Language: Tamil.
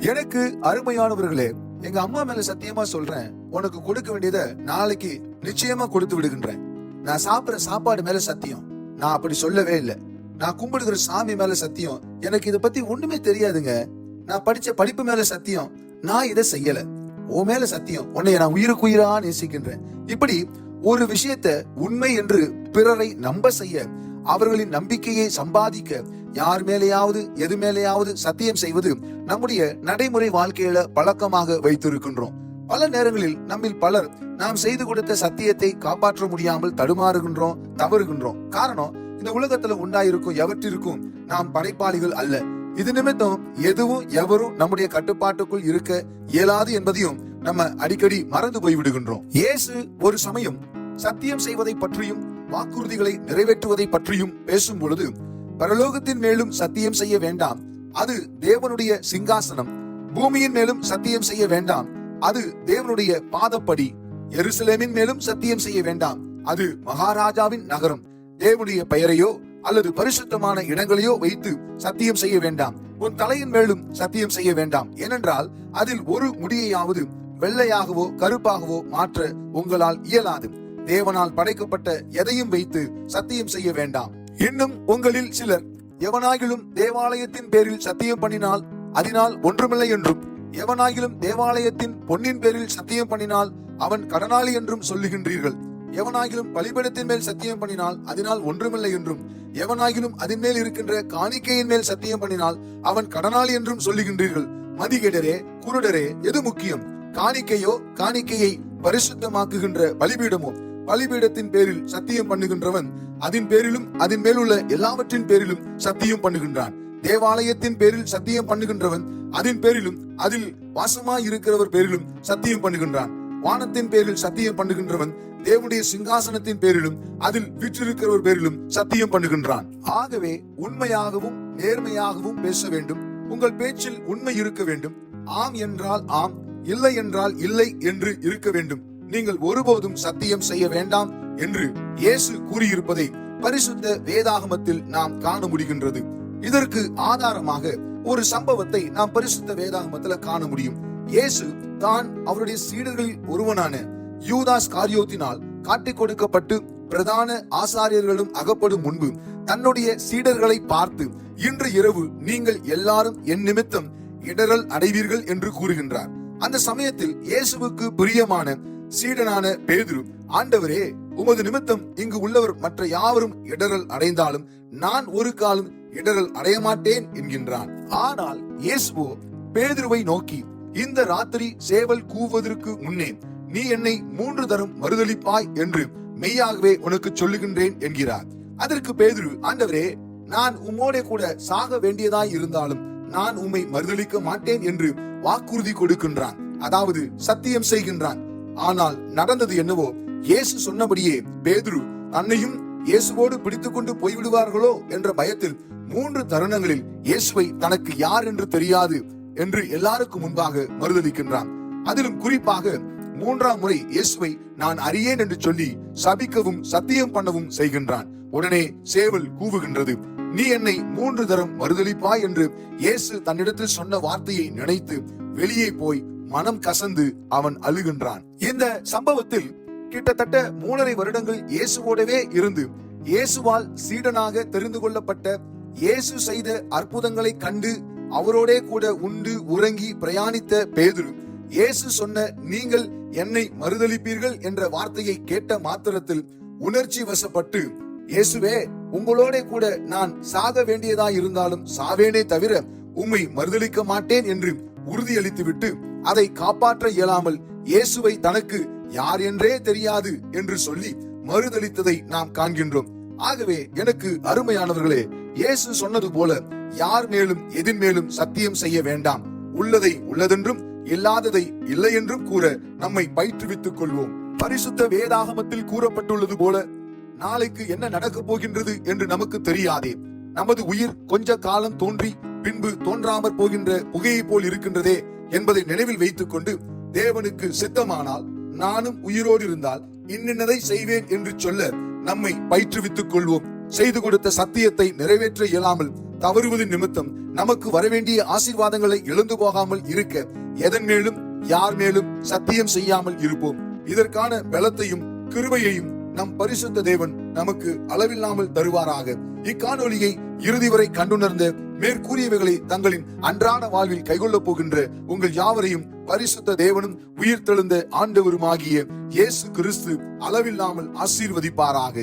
எனக்கு அருமையானவர்களே எங்க அம்மா மேல சத்தியமா சொல்றேன். உனக்கு கொடுக்க வேண்டியதை நாளைக்கு நிச்சயமா கொடுத்து விடுகின்றேன். நான் சாப்பிடுற சாப்பாடு மேல சத்தியம். நான் அப்படி சொல்லவே இல்லை. நான் கும்பிடுகிற சாமி மேல சத்தியம். எனக்கு இத பத்தி ஒண்ணுமே தெரியாதுங்க. நான் படிச்ச படிப்பு மேல சத்தியம். நான் இதை செய்யல. உன் மேல சத்தியம். உன்னை நான் உயிருக்கு உயிரா நேசிக்கின்றேன். இப்படி ஒரு விஷயத்த உண்மை என்று பிறரை நம்ப செய்ய அவர்களின் நம்பிக்கையை சம்பாதிக்க யார் மேலேயாவது எது மேலேயாவது சத்தியம் செய்வது நம்முடைய நடைமுறை வாழ்க்கையில பழக்கமாக வைத்திருக்கின்றோம். பல நேரங்களில் நம்மில் பலர் நாம் செய்து கொடுத்த சத்தியத்தை காப்பாற்ற முடியாமல் தடுமாறுகின்றோம் தவறுகின்றோம். காரணம் இந்த உலகத்துல உண்டாயிருக்கும் எவற்றிற்கும் நாம் படைப்பாளிகள் அல்ல. இது நிமித்தம் எதுவும் எவரும் நம்முடைய கட்டுப்பாட்டுக்குள் இருக்க இயலாது என்பதையும் நம்ம அடிக்கடி மறந்து போய்விடுகின்றோம். இயேசு ஒரு சமயம் சத்தியம் செய்வதை பற்றியும் வாக்குறுதிகளை நிறைவேற்றுவதை பற்றியும் பேசும் பொழுது பரலோகத்தின் மேலும் சத்தியம் செய்ய வேண்டாம் அது தேவனுடைய சிங்காசனம். பூமியின் மேலும் சத்தியம் செய்ய வேண்டாம். அது தேவனுடைய பாதப்படி. எருசலேமின் மேலும் சத்தியம் செய்ய வேண்டாம். அது மகாராஜாவின் நகரம். தேவனுடைய பெயரையோ அல்லது பரிசுத்தமான இடங்களையோ வைத்து சத்தியம் செய்ய வேண்டாம். உன் தலையின் மேலும் சத்தியம் செய்ய வேண்டாம். ஏனென்றால் அதில் ஒரு முடியையாவது வெள்ளையாகவோ கருப்பாகவோ மாற்ற உங்களால் இயலாது. தேவனால் படைக்கப்பட்ட எதையும் வைத்து சத்தியம் செய்ய வேண்டாம். இன்னும் உங்களில் சிலர் எவனாகிலும் தேவாலயத்தின் பேரில் சத்தியம் பண்ணினால் அதனால் ஒன்றுமில்லை என்றும் எவனாகிலும் தேவாலயத்தின் பொன்னின் பேரில் சத்தியம் பண்ணினால் அவன் கடனாளி என்றும் சொல்லுகின்றீர்கள். எவனாகிலும் பலிபடத்தின் மேல் சத்தியம் பண்ணினால் அதனால் ஒன்றுமில்லை என்றும் எவனாகிலும் அதன் மேல் இருக்கின்ற காணிக்கையின் மேல் சத்தியம் பண்ணினால் அவன் கடனாளி என்றும் சொல்லுகின்றீர்கள். மதிகேடரே குருடரே எது முக்கியம்? காணிக்கையோ காணிக்கையை பரிசுத்தமாக்குகின்ற பலிபீடமோ? பலிபீடத்தின் பேரில் சத்தியம் பண்ணுகின்றவன் அதன் பேரிலும் அதன் மேலுள்ள எல்லாவற்றின் பேரிலும் சத்தியம் பண்ணுகின்றான். தேவாலயத்தின் பேரில் சத்தியம் பண்ணுகின்றவன் அதன் பேரிலும் அதில் வாசமாய் இருக்கிறவர் பேரிலும் சத்தியம் பண்ணுகின்றான். வானத்தின் பேரில் சத்தியம் பண்ணுகின்றவன் தேவனுடைய சிங்காசனத்தின் பேரிலும் அதில் வீற்றிருக்கிறவர் பேரிலும் சத்தியம் பண்ணுகின்றான். ஆகவே உண்மையாகவும் நேர்மையாகவும் பேச வேண்டும். உங்கள் பேச்சில் உண்மை இருக்க வேண்டும். ஆம் என்றால் ஆம் இல்லை என்றால் இல்லை என்று இருக்க வேண்டும். நீங்கள் ஒருபோதும் சத்தியம் செய்ய வேண்டாம் என்று இயேசு கூறியிருப்பதை பரிசுத்த வேதாகமத்தில் நாம் காண முடிகின்றது. இதற்கு ஆதாரமாக ஒரு சம்பவத்தை நாம் பரிசுத்த வேதாகமத்துல காண முடியும். இயேசு தான் அவருடைய சீடர்களில் ஒருவனான யூதாஸ் காரியோத்தினால் காட்டிக் கொடுக்கப்பட்டு பிரதான ஆசாரியர்களும் அகப்படும் முன்பு தன்னுடைய சீடர்களை பார்த்து இன்று இரவு நீங்கள் எல்லாரும் என் நிமித்தம் இடரல் அடைவீர்கள் என்று கூறுகின்றார். அந்த சமயத்தில் இயேசுவுக்கு பிரியமான சீடனான பேதுரு ஆண்டவரே உமது நிமித்தம் இங்கு உள்ளவர் மற்ற யாவரும் இடரல் அடைந்தாலும் நான் ஒரு காலம் இடரல் அடைய மாட்டேன் என்கின்றான். ஆனால் இயேசுவோ பேதுருவை நோக்கி இந்த ராத்திரி சேவல் கூவதற்கு முன்னே நீ என்னை மூன்று தரம் மறுதளிப்பாய் என்று மெய்யாகவே உனக்கு சொல்லுகின்றேன் என்கிறார். அதற்கு பேதுரு ஆண்டவரே நான் உம்மோட கூட சாக வேண்டியதாய் இருந்தாலும் நான் உம்மை மறுதளிக்க மாட்டேன் என்று வாக்குறுதி கொடுக்கின்றான். அதாவது சத்தியம் செய்கின்றான். ஆனால் நடந்தது என்னவோ? இயேசு சொன்னபடியே பேதுரு தன்னையும் இயேசுவோடு பிடித்துக் கொண்டு போய்விடுவார்களோ என்ற பயத்தில் மூன்று தருணங்களில் இயேசுவை தனக்கு யார் என்று தெரியாது என்று எல்லாருக்கும் முன்பாக மறுதளிக்கின்றான். அதிலும் குறிப்பாக மூன்றாம் முறை இயேசுவை நான் அறியேன் என்று சொல்லி சபிக்கவும் சத்தியம் பண்ணவும் செய்கின்றான். உடனே சேவல் கூவுகின்றது நீ என்னை மூன்று தரம் மறுதளிப்பாய்? என்று இயேசு தன்னிடத்தில் சொன்ன வார்த்தையை நினைத்து வெளியே போய் மனம் கசந்து அவன் அழுகின்றான். இந்த சம்பவத்தில் கிட்டத்தட்ட மூணரை வருடங்கள் இயேசுவோடவே இருந்து இயேசுவால் சீடனாக தெரிந்து கொள்ளப்பட்ட இயேசு செய்த அற்புதங்களை கண்டு அவரோடே கூட உண்டு உறங்கி பிரயாணித்த பேதுரு இயேசு சொன்ன நீங்கள் என்னை மறுதளிப்பீர்கள் என்ற வார்த்தையை கேட்ட மாத்திரத்தில் உணர்ச்சி வசப்பட்டு இயேசுவே உங்களோட கூட நான் சாக வேண்டியதா இருந்தாலும் சாவேனே தவிர உம்மை மறுதளிக்க மாட்டேன் என்று உறுதியளித்துவிட்டு அதை காப்பாற்ற இயலாமல் இயேசுவை தனக்கு யார் என்றே தெரியாது என்று சொல்லி மறுதளித்ததை நாம் காண்கின்றோம். ஆகவே எனக்கு அருமையானவர்களே இயேசு சொன்னது போல யார் மேலும் எதின் மேலும் சத்தியம் செய்ய வேண்டாம். உள்ளதை உள்ளதென்றும் இல்லாததை இல்லை என்றும் கூற நம்மை பயிற்றுவித்துக் கொள்வோம். பரிசுத்த வேதாகமத்தில் கூறப்பட்டுள்ளது போல நாளைக்கு என்ன நடக்கப் போகின்றது என்று நமக்கு தெரியாதே. நமது உயிர் கொஞ்ச காலம் தோன்றி பின்பு தோன்றாமற் போகின்ற புகையை போல் இருக்கின்றதே என்பதை நினைவில் வைத்துக் கொண்டு தேவனுக்கு சித்தமானால் நானும் உயிரோடு இருந்தால் இன்னின்னதை செய்வேன் என்று சொல்ல நம்மை பயிற்றுவித்துக் கொள்வோம். செய்து கொடுத்த சத்தியத்தை நிறைவேற்ற இயலாமல் தவறுவது நிமித்தம் நமக்கு வரவேண்டிய ஆசீர்வாதங்களை இழந்து போகாமல் இருக்க எதன் மேலும் யார் மேலும் சத்தியம் செய்யாமல் இருப்போம். இதற்கான பலத்தையும் கிருபையையும் நம் பரிசுத்த தேவன் நமக்கு அளவில்லாமல் தருவாராக. இக்காணொலியை இறுதி வரை கண்டுணர்ந்து மேற்கூறியவைகளை தங்களின் அன்றாட வாழ்வில் கைகொள்ளப் போகின்ற உங்கள் யாவரையும் பரிசுத்த தேவனும் உயிர்த்தெழுந்த ஆண்டவருமாகிய இயேசு கிறிஸ்து அளவில்லாமல் ஆசீர்வதிப்பாராக.